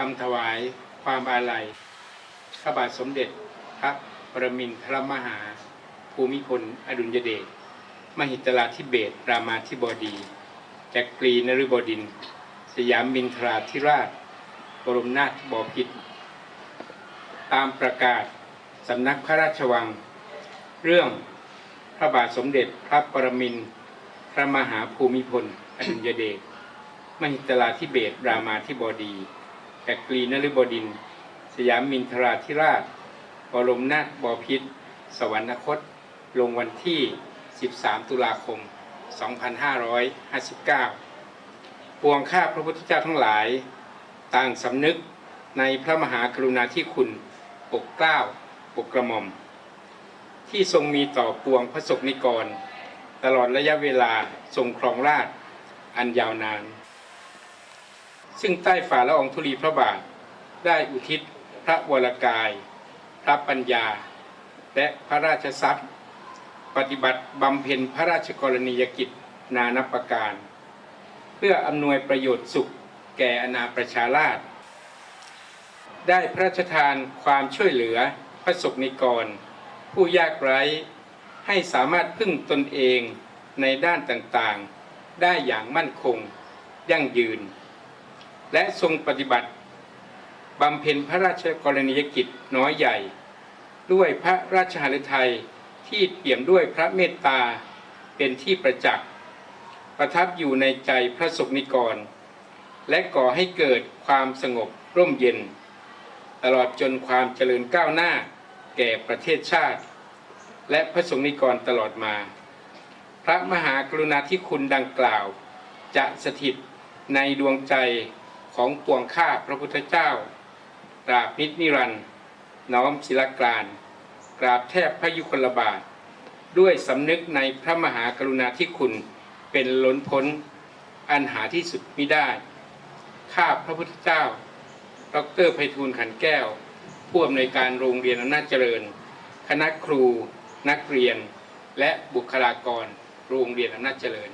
คำถวายความอาลัยพระบาทสมเด็จพระปรมินทรมหา ภูมิพล อดุลยเดชมหิตลาธิเบศรามาธิบดีจักรีนฤบดิน สยามมินทราธิราช บรมนาถบพิตรตามประกาศสำนักพระราชวัง เรื่องพระบาทสมเด็จพระปรมินทรมหาภูมิพล อดุลยเดชมหิตลาธิเบศรามาธิบดี จักรีนฤบดิน สยามมินทราธิราช บรมนาถบพิตร สวรรคต ลงวันที่ 13 ตุลาคม 2559 ปวงข้าพระพุทธเจ้าทั้งหลาย ต่างสำนึกในพระมหากรุณาธิคุณปกเกล้าปกกระหม่อม ที่ทรงมีต่อปวงพระสกนิกร ตลอดระยะเวลาทรงครองราชอันยาวนาน ซึ่งใต้ฝ่าละอองธุลีพระบาท ได้อุทิศพระวรกาย พระปัญญา และพระราชทรัพย์ ปฏิบัติบำเพ็ญพระราชกรณียกิจนานับประการ เพื่ออำนวยประโยชน์สุขแก่อาณาประชาราษฎร์ได้พระราชทานความช่วยเหลือพระสกนิกร ผู้ยากไร้ให้สามารถพึ่งตนเองในด้านต่างๆ ได้อย่างมั่นคง ยั่งยืน และทรงปฏิบัติบำเพ็ญพระราชกรณียกิจน้อยใหญ่ ด้วยพระราชหฤทัยที่เปี่ยมด้วยพระเมตตาเป็นที่ประจักษ์ประทับอยู่ในใจพระสกนิกร และก่อให้เกิดความสงบร่มเย็น ตลอดจนความเจริญก้าวหน้าแก่ประเทศชาติ และพระสงฆ์นิกรตลอดมา พระมหากรุณาธิคุณดังกล่าว จะสถิตในดวงใจ ของปวงข้าพระพุทธเจ้าตราบนิจนิรันดร์น้อมศิลกรานกราบแทบพระยุคลบาท ด้วยสำนึกในพระมหากรุณาธิคุณเป็นล้นพ้น อันหาที่สุดมิได้ ข้าพระพุทธเจ้า ดรไพฑูรย์ขันแก้ว ผู้อำนวยการโรงเรียนอำนาจเจริญ คณะครู นักเรียน และบุคลากร โรงเรียนอำนาจเจริญ